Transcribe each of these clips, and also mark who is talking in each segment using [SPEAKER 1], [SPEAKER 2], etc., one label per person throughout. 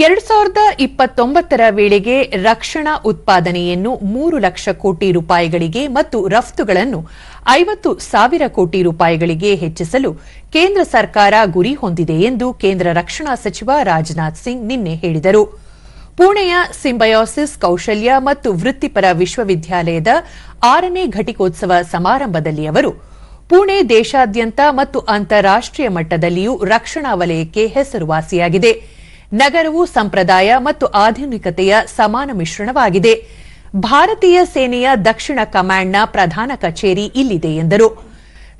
[SPEAKER 1] ಎರಡ್ ಸಾವಿರದ ಇಪ್ಪತ್ತೊಂಬತ್ತರ ವೇಳೆಗೆ ರಕ್ಷಣಾ ಉತ್ಪಾದನೆಯನ್ನು ಮೂರು ಲಕ್ಷ ಕೋಟಿ ರೂಪಾಯಿಗಳಿಗೆ ಮತ್ತು ರಫ್ತುಗಳನ್ನು ಐವತ್ತು ಸಾವಿರ ಕೋಟಿ ರೂಪಾಯಿಗಳಿಗೆ ಹೆಚ್ಚಿಸಲು ಕೇಂದ್ರ ಸರ್ಕಾರ ಗುರಿ ಹೊಂದಿದೆ ಎಂದು ಕೇಂದ್ರ ರಕ್ಷಣಾ ಸಚಿವ ರಾಜನಾಥ್ ಸಿಂಗ್ ನಿನ್ನೆ ಹೇಳಿದರು. ಪುಣೆಯ ಸಿಂಬಯೋಸಿಸ್ ಕೌಶಲ್ಯ ಮತ್ತು ವೃತ್ತಿಪರ ವಿಶ್ವವಿದ್ಯಾಲಯದ ಆರನೇ ಘಟಿಕೋತ್ಸವ ಸಮಾರಂಭದಲ್ಲಿ ಅವರು ಪುಣೆ ದೇಶಾದ್ಯಂತ ಮತ್ತು ಅಂತಾರಾಷ್ಟೀಯ ಮಟ್ಟದಲ್ಲಿಯೂ ರಕ್ಷಣಾ ವಲಯಕ್ಕೆ ಹೆಸರುವಾಸಿಯಾಗಿದೆ. ನಗರವು ಸಂಪ್ರದಾಯ ಮತ್ತು ಆಧುನಿಕತೆಯ ಸಮಾನ ಮಿಶ್ರಣವಾಗಿದೆ. ಭಾರತೀಯ ಸೇನೆಯ ದಕ್ಷಿಣ ಕಮಾಂಡ್ನ ಪ್ರಧಾನ ಕಚೇರಿ ಇಲ್ಲಿದೆ ಎಂದರು.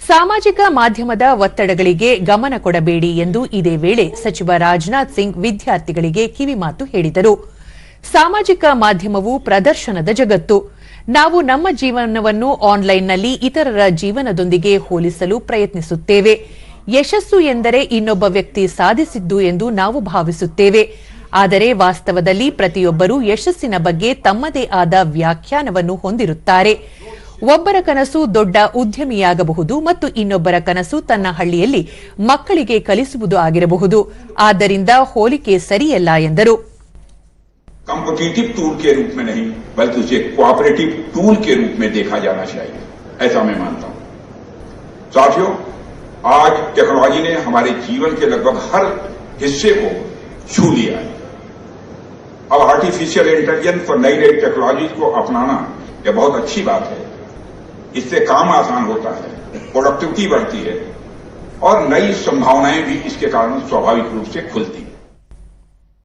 [SPEAKER 1] ಸಾಮಾಜಿಕ ಮಾಧ್ಯಮದ ಒತ್ತಡಗಳಿಗೆ ಗಮನ ಕೊಡಬೇಡಿ ಎಂದು ಇದೇ ವೇಳೆ ಸಚಿವ ರಾಜನಾಥ್ ಸಿಂಗ್ ವಿದ್ಯಾರ್ಥಿಗಳಿಗೆ ಕಿವಿಮಾತು ಹೇಳಿದರು. ಸಾಮಾಜಿಕ ಮಾಧ್ಯಮವು ಪ್ರದರ್ಶನದ ಜಗತ್ತು. ನಾವು ನಮ್ಮ ಜೀವನವನ್ನು ಆನ್ಲೈನ್ನಲ್ಲಿ ಇತರರ ಜೀವನದೊಂದಿಗೆ ಹೋಲಿಸಲು ಪ್ರಯತ್ನಿಸುತ್ತೇವೆ. ಯಶಸ್ಸು ಎಂದರೆ ಇನ್ನೊಬ್ಬ ವ್ಯಕ್ತಿ ಸಾಧಿಸಿದ್ದು ಎಂದು ನಾವು ಭಾವಿಸುತ್ತೇವೆ ಆದರೆ ವಾಸ್ತವದಲ್ಲಿ ಪ್ರತಿಯೊಬ್ಬರೂ ಯಶಸ್ಸಿನ ಬಗ್ಗೆ ತಮ್ಮದೇ ಆದ ವ್ಯಾಖ್ಯಾನವನ್ನು ಹೊಂದಿರುತ್ತಾರೆ ಒಬ್ಬರ ಕನಸು ದೊಡ್ಡ ಉದ್ಯಮಿಯಾಗಬಹುದು ಮತ್ತು ಇನ್ನೊಬ್ಬರ ಕನಸು ತನ್ನ ಹಳ್ಳಿಯಲ್ಲಿ ಮಕ್ಕಳಿಗೆ ಕಲಿಸುವುದು ಆಗಿರಬಹುದು ಆದ್ದರಿಂದ ಹೋಲಿಕೆ ಸರಿಯಲ್ಲ ಎಂದರು
[SPEAKER 2] कॉम्पिटिटिव टूल के रूप में नहीं बल्कि उसे कोऑपरेटिव टूल के रूप में देखा जाना चाहिए ऐसा मैं मानता हूं साथियों आज टेक्नोलॉजी ने हमारे जीवन के लगभग हर हिस्से को छू लिया है। अब आर्टिफिशियल इंटेलिजेंस और नई नई टेक्नोलॉजी को अपनाना यह बहुत अच्छी बात है। इससे काम आसान होता है प्रोडक्टिविटी बढ़ती है और नई संभावनाएँ भी इसके कारण स्वाभाविक रूप से खुलती हैं।